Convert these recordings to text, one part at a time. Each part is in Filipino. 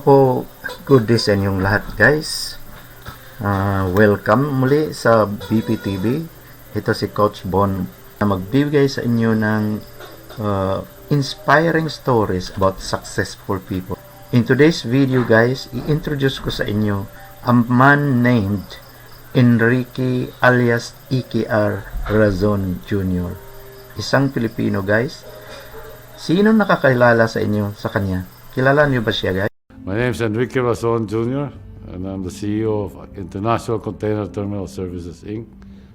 po, good day sa inyong lahat guys. Ah, welcome muli sa BPTV. Ito si Coach Bon na magbibigay sa inyo ng ah, inspiring stories about successful people. In today's video guys, i-introduce ko sa inyo a man named Enrique alias EKR Razon Jr. Isang Pilipino guys. Sino nakakilala sa inyo sa kanya? Kilala niyo ba siya guys? My name is Enrique Razon Jr., and I'm the CEO of International Container Terminal Services Inc.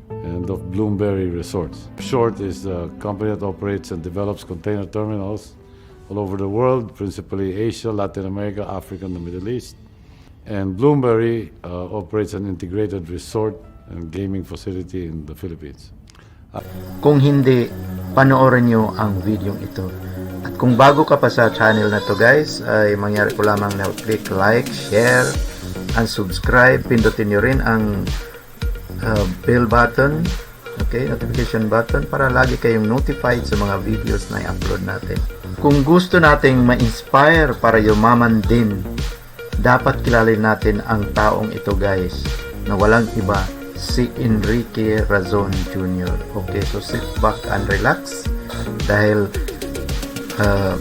and of Bloomberry Resorts. Short is a company that operates and develops container terminals all over the world, principally Asia, Latin America, Africa, and the Middle East. And Bloomberry uh, operates an integrated resort and gaming facility in the Philippines. Kung hindi, panoorin nyo ang video ito. At kung bago ka pa sa channel na to guys, ay mangyari ko lamang na click like, share, and subscribe. Pindutin nyo rin ang uh, bell button, okay, notification button para lagi kayong notified sa mga videos na i-upload natin. Kung gusto nating ma-inspire para yumaman din, dapat kilalin natin ang taong ito guys, na walang iba, si Enrique Razon Jr. Okay, so sit back and relax dahil uh,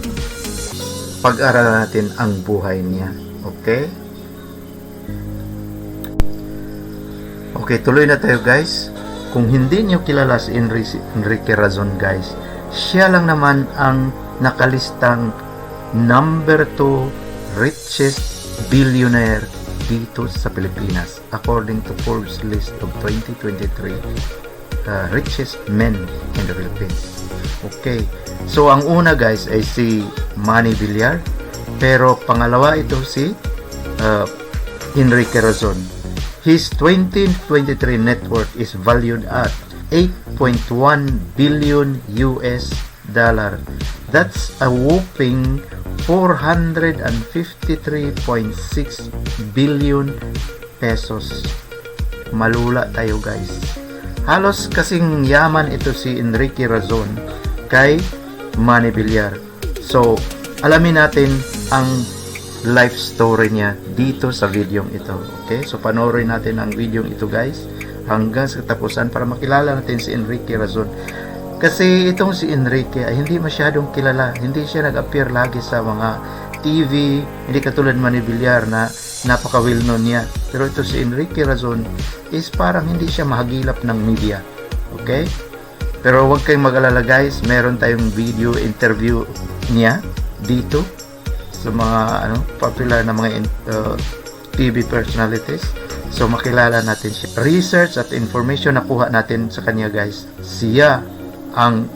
pag-aralan natin ang buhay niya. Okay? Okay, tuloy na tayo guys. Kung hindi niyo kilala si Enrique, Enrique Razon guys, siya lang naman ang nakalistang number 2 richest billionaire dito sa Pilipinas according to Forbes list of 2023 uh, richest men in the Philippines. Okay. So ang una guys ay si Manny Villar pero pangalawa ito si uh, Enrique Razon. His 2023 net worth is valued at 8.1 billion US dollar. That's a whopping 453.6 billion pesos. Malula tayo guys. Halos kasing yaman ito si Enrique Razon kay Manny Villar. So, alamin natin ang life story niya dito sa video ito. Okay? So, panoorin natin ang video ito guys hanggang sa katapusan para makilala natin si Enrique Razon. Kasi itong si Enrique ay hindi masyadong kilala. Hindi siya nag-appear lagi sa mga TV, hindi katulad man Villar na napaka well known niya. Pero ito si Enrique Razon is parang hindi siya mahagilap ng media. Okay? Pero huwag kayong mag-alala guys, meron tayong video interview niya dito sa mga ano popular na mga uh, TV personalities. So makilala natin siya. Research at information na kuha natin sa kanya guys. Siya ang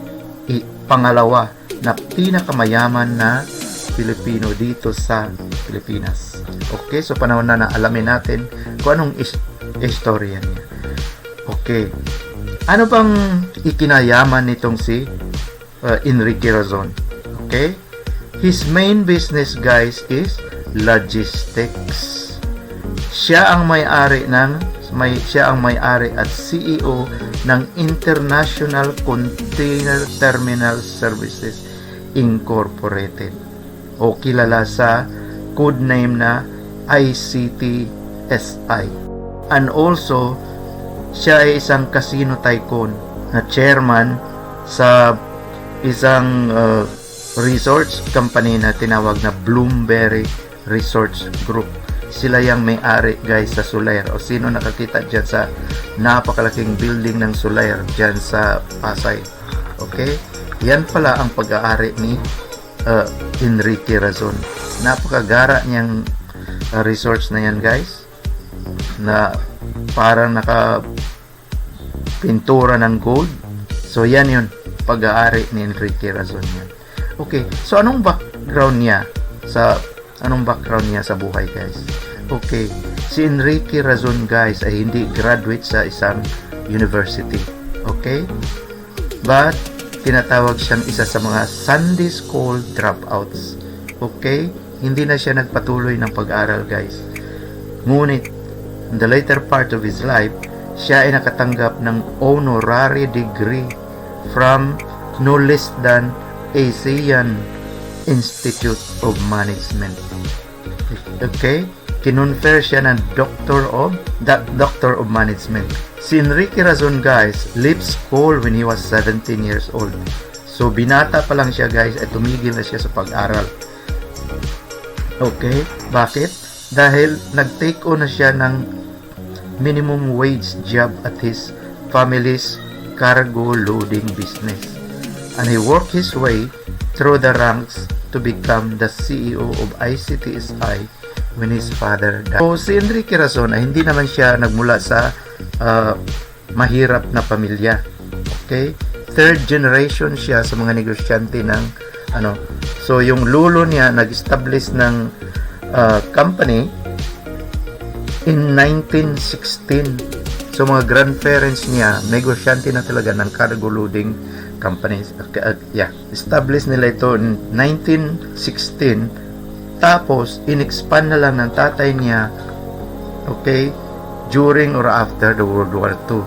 pangalawa na pinakamayaman na Pilipino dito sa Pilipinas. Okay, so panahon na na alamin natin kung anong is- istorya niya. Okay. Ano bang ikinayaman nitong si uh, Enrique Razon? Okay? His main business guys is logistics. Siya ang may-ari ng may siya ang may-ari at CEO ng International Container Terminal Services Incorporated o kilala sa code name na ICTSI. And also, siya ay isang casino tycoon na chairman sa isang uh, resorts company na tinawag na Bloomberry Resorts Group. Sila yung may-ari guys sa Solaire. O sino nakakita dyan sa napakalaking building ng Solaire dyan sa Pasay. Okay? Yan pala ang pag-aari ni uh, Enrique Razon. Napakagara niyang uh, resorts na yan guys. Na parang naka pintura ng gold. So yan yun, pag-aari ni Enrique Razon yan. Okay, so anong background niya sa anong background niya sa buhay guys? Okay, si Enrique Razon guys ay hindi graduate sa isang university. Okay? But tinatawag siyang isa sa mga Sunday school dropouts. Okay? Hindi na siya nagpatuloy ng pag-aral guys. Ngunit, in the later part of his life, siya ay nakatanggap ng honorary degree from no less than ASEAN Institute of Management. Okay? Kinonfer siya ng Doctor of that Doctor of Management. Si Enrique Razon guys, left school when he was 17 years old. So binata pa lang siya guys at tumigil na siya sa pag-aral. Okay? Bakit? Dahil nag-take on na siya ng minimum wage job at his family's cargo loading business. And he worked his way through the ranks to become the CEO of ICTSI when his father died. So, si Enrique Razon hindi naman siya nagmula sa ah, mahirap na pamilya. Okay? Third generation siya sa mga negosyante ng ano. So, yung lulo niya nag-establish ng ah, company in 1916. So mga grandparents niya, negosyante na talaga ng cargo loading companies. Uh, yeah, established nila ito in 1916. Tapos, in-expand na lang ng tatay niya, okay, during or after the World War II.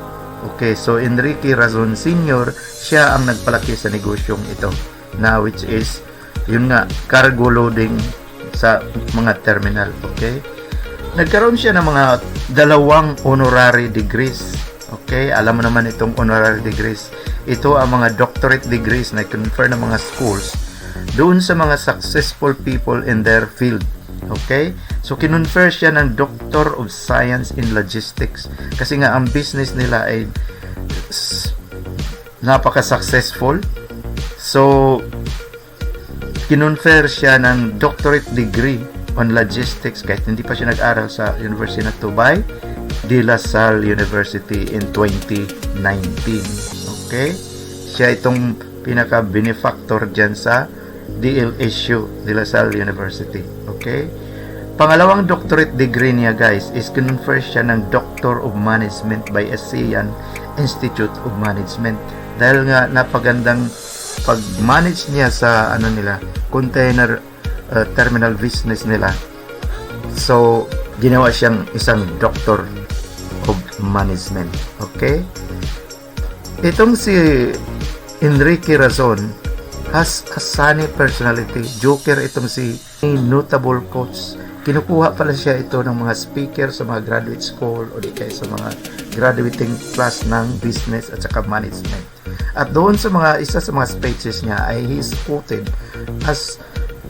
Okay, so Enrique Razon Sr., siya ang nagpalaki sa negosyong ito na which is, yun nga, cargo loading sa mga terminal. Okay? nagkaroon siya ng mga dalawang honorary degrees. Okay, alam mo naman itong honorary degrees. Ito ang mga doctorate degrees na confer ng mga schools doon sa mga successful people in their field. Okay? So, kinonfer siya ng Doctor of Science in Logistics. Kasi nga, ang business nila ay napaka-successful. So, kinonfer siya ng doctorate degree on logistics kahit hindi pa siya nag-aral sa University ng Dubai De La Salle University in 2019 okay siya itong pinaka benefactor dyan sa DLSU De La Salle University okay? Pangalawang doctorate degree niya guys is confer siya ng Doctor of Management by ASEAN Institute of Management. Dahil nga napagandang pag-manage niya sa ano nila container uh, terminal business nila. So ginawa siyang isang doctor of management okay? Itong si Enrique Razon has a sunny personality joker itong si notable quotes kinukuha pala siya ito ng mga speaker sa mga graduate school o di kaya sa mga graduating class ng business at saka management at doon sa mga isa sa mga speeches niya ay he is quoted as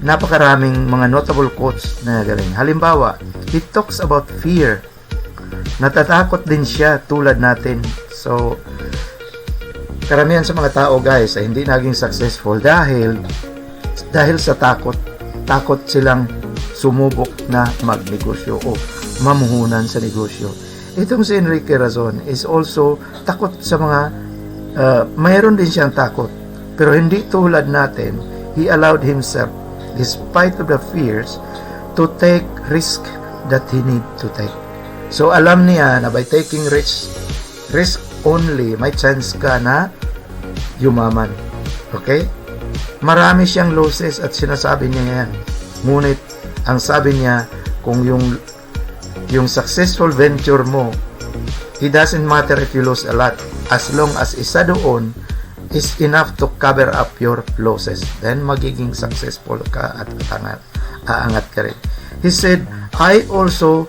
napakaraming mga notable quotes na galing. Halimbawa, he talks about fear. Natatakot din siya tulad natin. So, karamihan sa mga tao guys ay hindi naging successful dahil dahil sa takot. Takot silang sumubok na magnegosyo o mamuhunan sa negosyo. Itong si Enrique Razon is also takot sa mga uh, mayroon din siyang takot. Pero hindi tulad natin, he allowed himself despite of the fears to take risk that he need to take. So alam niya na by taking risk risk only may chance ka na yumaman. Okay? Marami siyang losses at sinasabi niya yan. Ngunit ang sabi niya kung yung yung successful venture mo it doesn't matter if you lose a lot as long as isa doon is enough to cover up your losses then magiging successful ka at aangat, aangat ka rin he said I also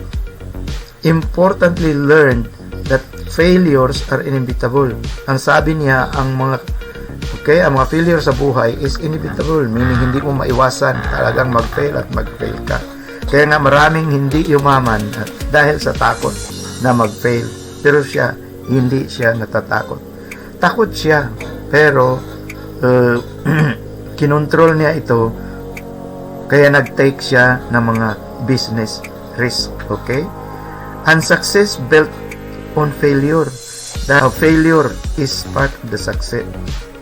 importantly learned that failures are inevitable. Ang sabi niya ang mga okay ang mga failure sa buhay is inevitable meaning hindi mo maiwasan talagang mag-fail at mag-fail ka. Kaya nga maraming hindi yumaman dahil sa takot na mag-fail pero siya hindi siya natatakot. Takot siya pero uh, kinontrol niya ito kaya nag-take siya ng mga business risk okay? And success built on failure the failure is part of the success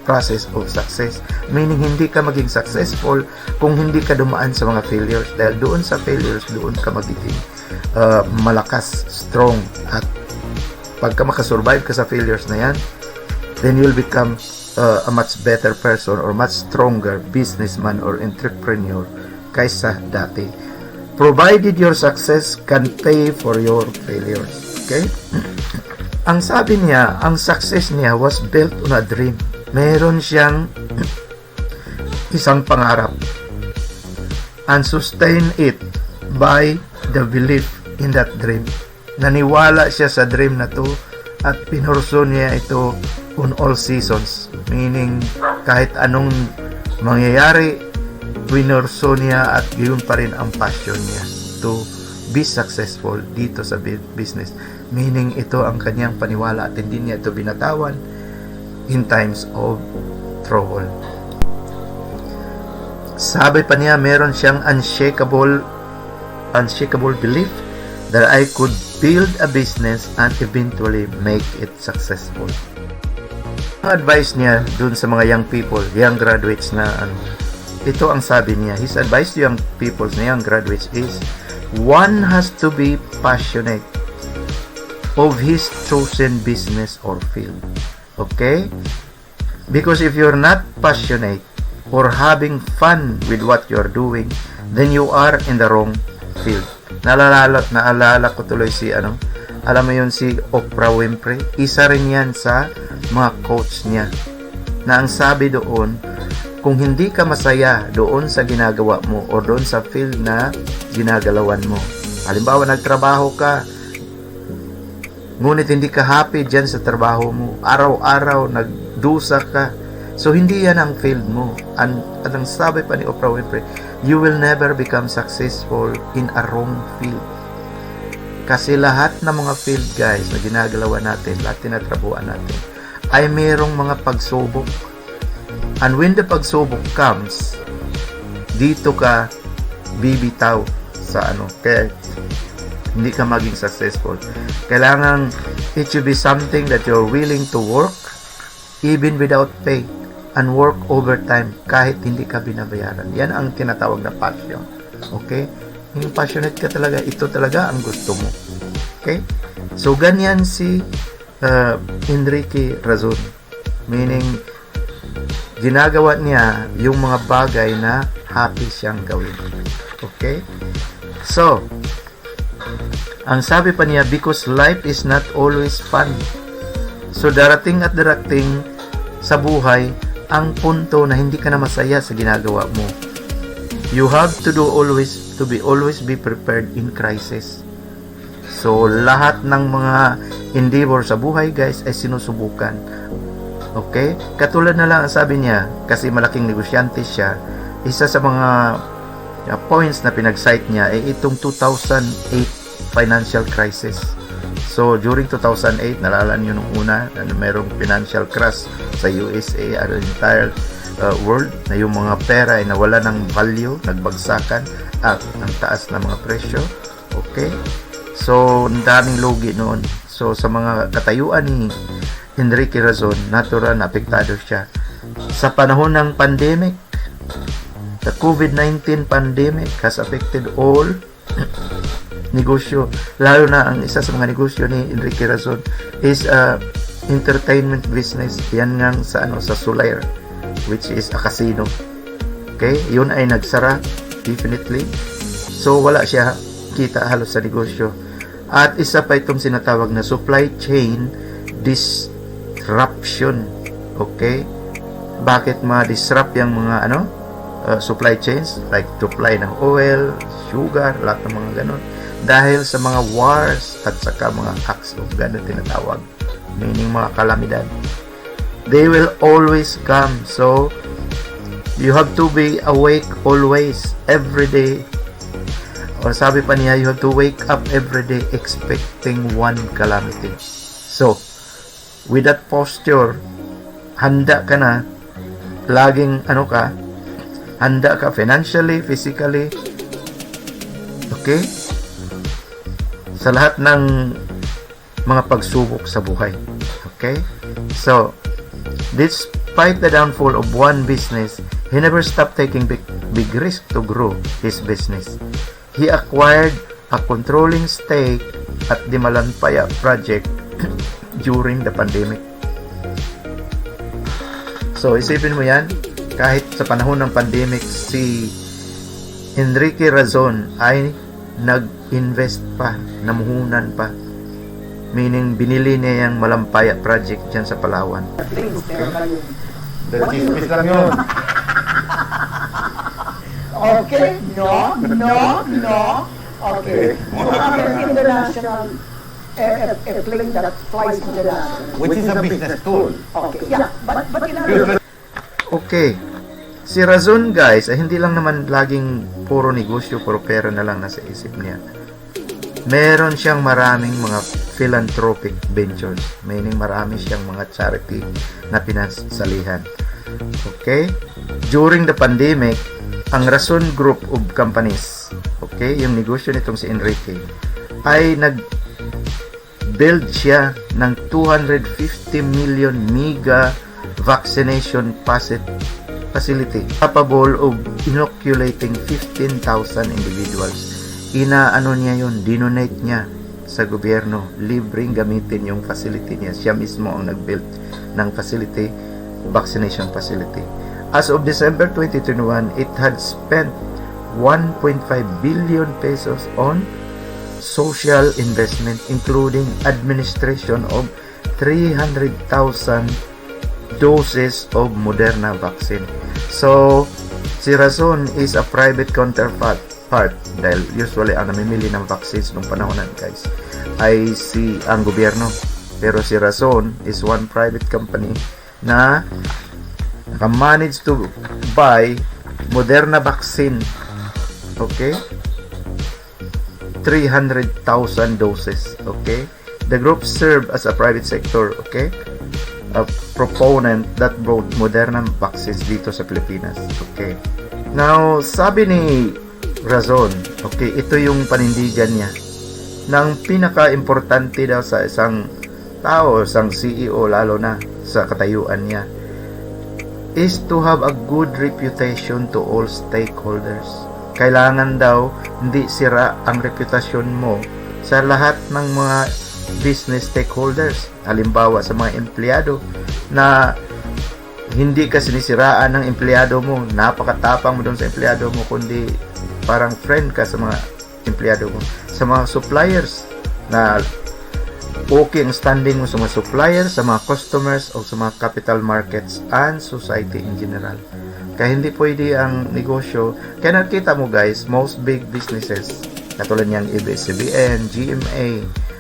process of success meaning hindi ka maging successful kung hindi ka dumaan sa mga failures dahil doon sa failures doon ka magiging uh, malakas strong at pagka makasurvive ka sa failures na yan then you'll become uh, a much better person or much stronger businessman or entrepreneur kaysa dati. Provided your success can pay for your failures. Okay? ang sabi niya, ang success niya was built on a dream. Meron siyang isang pangarap and sustain it by the belief in that dream. Naniwala siya sa dream na to at pinurso niya ito on all seasons. Meaning, kahit anong mangyayari, pinurso niya at yun pa rin ang passion niya to be successful dito sa bu- business. Meaning, ito ang kanyang paniwala at hindi niya ito binatawan in times of trouble. Sabi pa niya, meron siyang unshakable unshakable belief that I could build a business and eventually make it successful. Ang advice niya dun sa mga young people, young graduates na ano, ito ang sabi niya. His advice to young people, na young graduates is, one has to be passionate of his chosen business or field. Okay? Because if you're not passionate or having fun with what you're doing, then you are in the wrong field. Naalala, naalala ko tuloy si ano, alam mo yun si Oprah Winfrey, isa rin yan sa mga coach niya. Na ang sabi doon, kung hindi ka masaya doon sa ginagawa mo o doon sa field na ginagalawan mo. Halimbawa, nagtrabaho ka, ngunit hindi ka happy dyan sa trabaho mo. Araw-araw, nagdusa ka. So, hindi yan ang field mo. An at ang sabi pa ni Oprah Winfrey, you will never become successful in a wrong field. Kasi lahat ng mga field, guys, na ginagalawa natin, lahat tinatrabuhan natin, ay mayroong mga pagsubok. And when the pagsubok comes, dito ka bibitaw sa ano. Kaya hindi ka maging successful. Kailangan it should be something that you're willing to work even without pay and work overtime kahit hindi ka binabayaran. Yan ang tinatawag na passion. Okay? Yung passionate ka talaga, ito talaga ang gusto mo. Okay? So, ganyan si uh, Enrique Razon. Meaning, ginagawa niya yung mga bagay na happy siyang gawin. Okay? So, ang sabi pa niya, because life is not always fun. So, darating at darating sa buhay ang punto na hindi ka na masaya sa ginagawa mo. You have to do always, to be always be prepared in crisis. So, lahat ng mga endeavor sa buhay, guys, ay sinusubukan. Okay? Katulad na lang ang sabi niya, kasi malaking negosyante siya, isa sa mga uh, points na pinag-cite niya ay itong 2008 financial crisis. So, during 2008, nalala niyo nung una na merong financial crash sa USA at the entire uh, world na yung mga pera ay nawala ng value, nagbagsakan at ang taas ng mga presyo. Okay? So, ang daming lugi noon. So, sa mga katayuan ni Enrique Razon, natural na apektado siya. Sa panahon ng pandemic, the COVID-19 pandemic has affected all negosyo. Lalo na ang isa sa mga negosyo ni Enrique Razon is uh, entertainment business. Yan nga sa ano sa Solaire which is a casino. Okay? Yun ay nagsara definitely. So wala siya kita halos sa negosyo. At isa pa itong sinatawag na supply chain disruption. Okay? Bakit ma-disrupt yung mga ano uh, supply chains like supply ng oil, sugar, lahat ng mga ganon dahil sa mga wars at saka mga acts of God na tinatawag meaning mga kalamidad they will always come. So you have to be awake always every day. Or sabi pa niya you have to wake up every day expecting one calamity. So with that posture handa ka na laging ano ka handa ka financially physically okay sa lahat ng mga pagsubok sa buhay. Okay? So, despite the downfall of one business, he never stopped taking big, big risk to grow his business. He acquired a controlling stake at the Malampaya project during the pandemic. So, isipin mo yan, kahit sa panahon ng pandemic, si Enrique Razon ay nag-invest pa, namuhunan pa. Meaning, binili niya yung Malampaya project dyan sa Palawan. Chismis lang yun. Okay, no, no, no. Okay. An international air, air, airplane that flies internationally. which is a business tool. Okay, yeah, but, but in other Okay. Si Razon guys, ay hindi lang naman laging puro negosyo, puro pera na lang nasa isip niya. Meron siyang maraming mga philanthropic ventures. Meaning marami siyang mga charity na pinansalihan. Okay? During the pandemic, ang Razon Group of Companies, okay, yung negosyo nitong si Enrique, ay nag build siya ng 250 million mega vaccination facility capable of inoculating 15,000 individuals. Inaano niya yun, dinonate niya sa gobyerno. Libreng gamitin yung facility niya. Siya mismo ang nag-build ng facility, vaccination facility. As of December 2021, it had spent 1.5 billion pesos on social investment including administration of 300,000 doses of Moderna vaccine. So, si Razon is a private counterpart part dahil usually ang namimili ng vaccines nung panahon na guys ay si ang gobyerno. Pero si Razon is one private company na naka-manage to buy Moderna vaccine. Okay? 300,000 doses. Okay? The group served as a private sector. Okay? A proponent that brought Moderna vaccines dito sa Pilipinas. Okay? Now, sabi ni Razon, okay, ito yung panindigan niya ng pinaka-importante daw sa isang tao, isang CEO lalo na sa katayuan niya is to have a good reputation to all stakeholders. Kailangan daw hindi sira ang reputasyon mo sa lahat ng mga business stakeholders. Halimbawa sa mga empleyado na hindi ka sinisiraan ng empleyado mo, napakatapang mo doon sa empleyado mo, kundi parang friend ka sa mga empleyado mo. Sa mga suppliers na okay ang standing mo sa mga suppliers, sa mga customers, o sa mga capital markets and society in general. Kaya hindi pwede ang negosyo. Kaya nakita mo guys, most big businesses, katulad niyang ABS-CBN, GMA,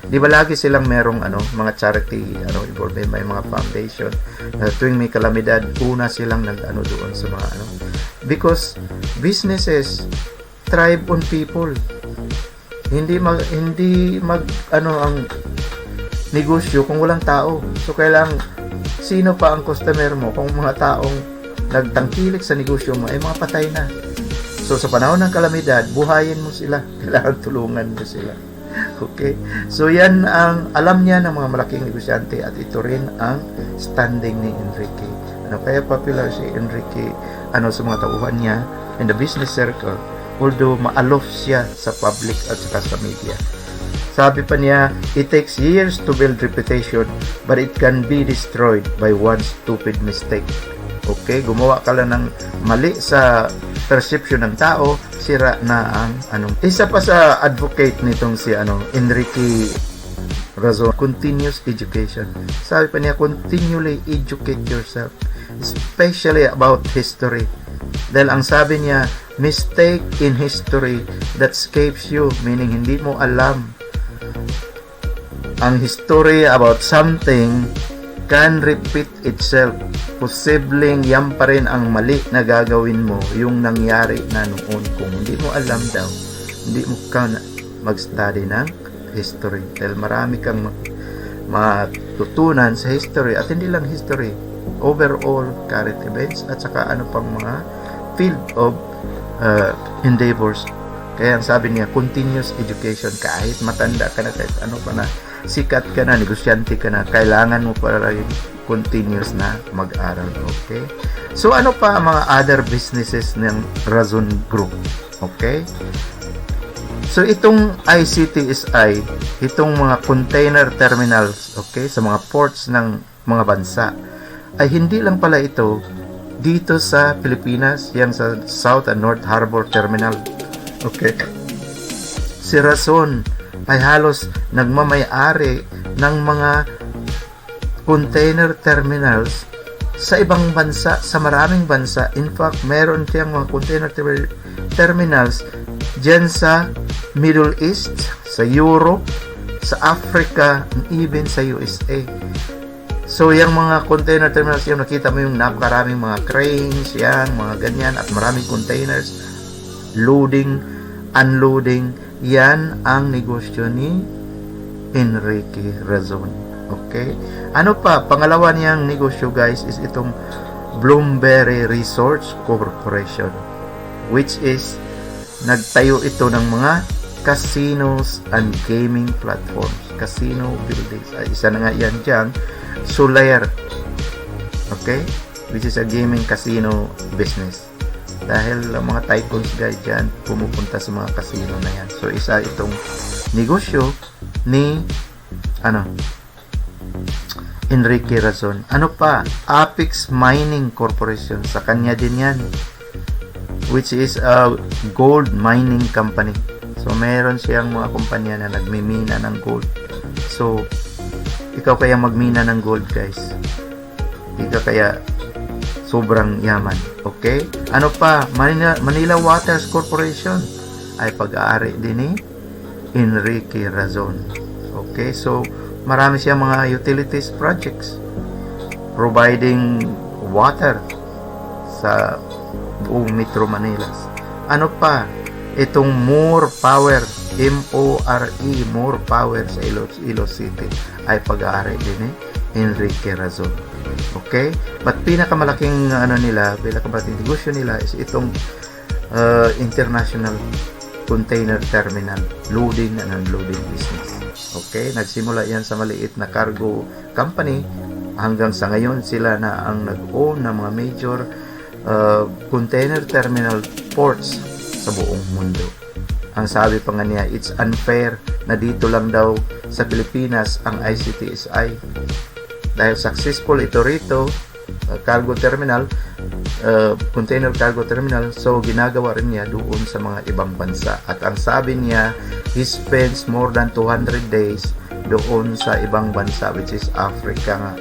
di ba lagi silang merong ano, mga charity, ano, involved may mga foundation. Na tuwing may kalamidad, una silang nag-ano doon sa mga ano. Because businesses thrive on people. Hindi mag hindi mag ano ang negosyo kung walang tao. So, kailang sino pa ang customer mo kung mga taong nagtangkilik sa negosyo mo ay mga patay na. So, sa panahon ng kalamidad, buhayin mo sila. Kailangan tulungan mo sila. Okay? So, yan ang alam niya ng mga malaking negosyante at ito rin ang standing ni Enrique. Ano, kaya popular si Enrique ano, sa mga tauhan niya in the business circle although maaloof siya sa public at saka sa media. Sabi pa niya, it takes years to build reputation, but it can be destroyed by one stupid mistake. Okay, gumawa ka lang ng mali sa perception ng tao, sira na ang ano. Isa pa sa advocate nitong si ano, Enrique Razon, continuous education. Sabi pa niya, continually educate yourself, especially about history. Dahil ang sabi niya, mistake in history that escapes you, meaning hindi mo alam ang history about something can repeat itself. Posibleng yan pa rin ang mali na gagawin mo yung nangyari na noon. Kung hindi mo alam daw, hindi mo ka mag-study ng history. Dahil marami kang ma- matutunan sa history at hindi lang history. Overall current events at saka ano pang mga field of uh, endeavors. Kaya ang sabi niya, continuous education kahit matanda ka na, kahit ano pa na, sikat ka na, negosyante ka na, kailangan mo para continuous na mag-aral. Okay? So, ano pa ang mga other businesses ng Razon Group? Okay? So, itong ICTSI, itong mga container terminals, okay, sa mga ports ng mga bansa, ay hindi lang pala ito dito sa Pilipinas, yan sa South and North Harbor Terminal. Okay. Si Razon ay halos nagmamay-ari ng mga container terminals sa ibang bansa, sa maraming bansa. In fact, meron siyang mga container ter- terminals dyan sa Middle East, sa Europe, sa Africa, and even sa USA. So, yung mga container terminals, yung nakita mo yung napakaraming mga cranes, yan, mga ganyan, at maraming containers, loading, unloading, yan ang negosyo ni Enrique Razon. Okay? Ano pa, pangalawa niyang negosyo guys is itong Bloomberry Resorts Corporation which is nagtayo ito ng mga casinos and gaming platforms. Casino buildings. Isa na nga yan dyan. Solaire. Okay? Which is a gaming casino business. Dahil ang mga tycoons guys dyan pumupunta sa mga casino na yan. So isa itong negosyo ni ano Enrique Razon. Ano pa? Apex Mining Corporation. Sa kanya din yan. Which is a gold mining company. So, meron siyang mga kumpanya na nagmimina ng gold. So, ikaw kaya magmina ng gold, guys. Hindi ka kaya sobrang yaman. Okay? Ano pa? Manila, Manila Waters Corporation ay pag-aari din ni Enrique Razon. Okay? So, marami siyang mga utilities projects providing water sa buong Metro Manila. Ano pa? Itong More Power M-O-R-E More Power sa Ilos, Ilos City ay pag-aari din ni Enrique Razon. Okay? But pinakamalaking ano nila, pinakamalaking negosyo nila is itong uh, international container terminal loading and unloading business. Okay? Nagsimula yan sa maliit na cargo company hanggang sa ngayon sila na ang nag-own ng mga major uh, container terminal ports sa buong mundo. Ang sabi pa nga niya, it's unfair na dito lang daw sa Pilipinas ang ICTSI dahil successful ito rito uh, cargo terminal uh, container cargo terminal so ginagawa rin niya doon sa mga ibang bansa. At ang sabi niya he spends more than 200 days doon sa ibang bansa which is Africa nga.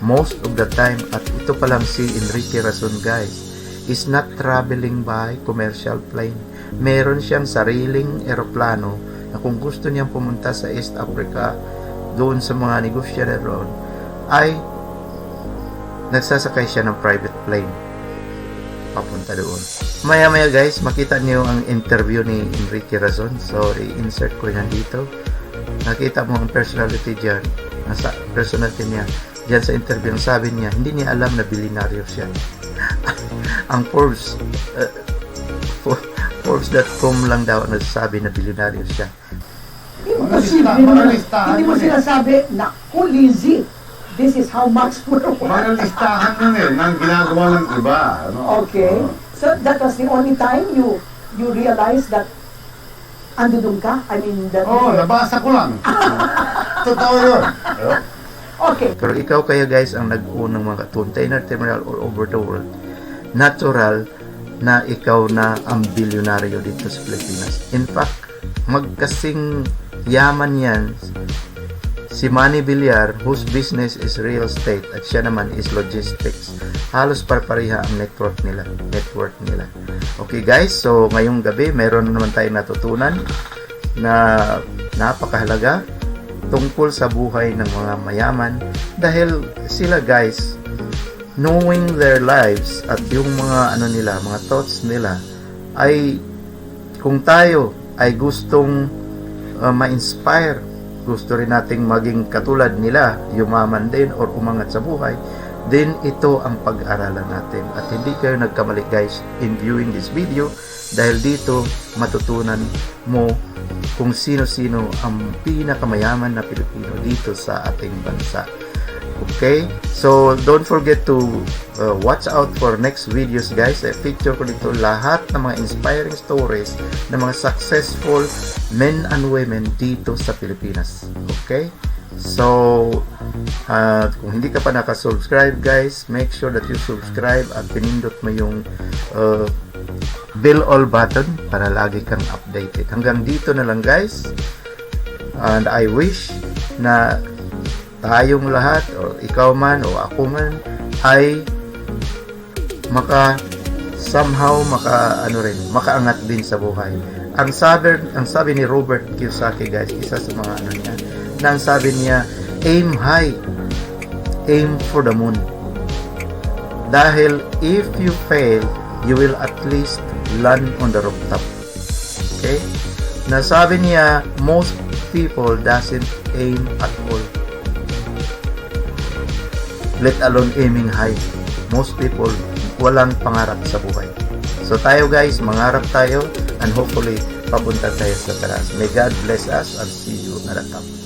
Most of the time at ito pa lang si Enrique Razon guys is not traveling by commercial plane. Meron siyang sariling eroplano na kung gusto niyang pumunta sa East Africa doon sa mga negosyo na roon ay nagsasakay siya ng private plane papunta doon. Maya maya guys, makita niyo ang interview ni Enrique Razon. So, i-insert ko yan dito. Nakita mo ang personality dyan. Nasa personality niya. Diyan sa interview, ang sabi niya, hindi niya alam na bilinaryo siya. ang Forbes, uh, Forbes.com lang daw nagsasabi na bilinaryo siya. Naman. listahan Hindi mo mo eh. sinasabi na, Lizzie, this is how much for a Mga listahan nun eh, ng ginagawa ng iba. Ano? Okay. So that was the only time you you realized that andudun ka? I mean, that... Oo, oh, nabasa ko lang. Totoo yun. Okay. Pero ikaw kaya guys ang nag-own ng mga container terminal all over the world, natural na ikaw na ang bilyonaryo dito sa Pilipinas. In fact, magkasing yaman yan si Manny Villar whose business is real estate at siya naman is logistics. Halos parpareha ang network nila. Network nila. Okay guys, so ngayong gabi meron naman tayong natutunan na napakahalaga tungkol sa buhay ng mga mayaman dahil sila guys knowing their lives at yung mga ano nila, mga thoughts nila ay kung tayo ay gustong uh, ma-inspire, gusto rin nating maging katulad nila, yumaman din or umangat sa buhay, then ito ang pag-aralan natin. At hindi kayo nagkamali guys in viewing this video dahil dito matutunan mo kung sino-sino ang pinakamayaman na Pilipino dito sa ating bansa. Okay? So, don't forget to uh, watch out for next videos guys. Eh, picture ko dito lahat ng mga inspiring stories ng mga successful men and women dito sa Pilipinas. Okay? So, uh, kung hindi ka pa nakasubscribe guys, make sure that you subscribe at pinindot mo yung uh, bell all button para lagi kang updated. Hanggang dito na lang guys. And I wish na tayong lahat o ikaw man o ako man ay maka somehow maka ano rin, makaangat din sa buhay. Ang sabi ang sabi ni Robert Kiyosaki guys, isa sa mga ano niya, na ang sabi niya, aim high, aim for the moon. Dahil if you fail, you will at least land on the rooftop. Okay? Nasabi niya, most people doesn't aim at all. Let alone aiming high. Most people walang pangarap sa buhay. So tayo guys, mangarap tayo and hopefully papunta tayo sa taas. May God bless us and see you the top.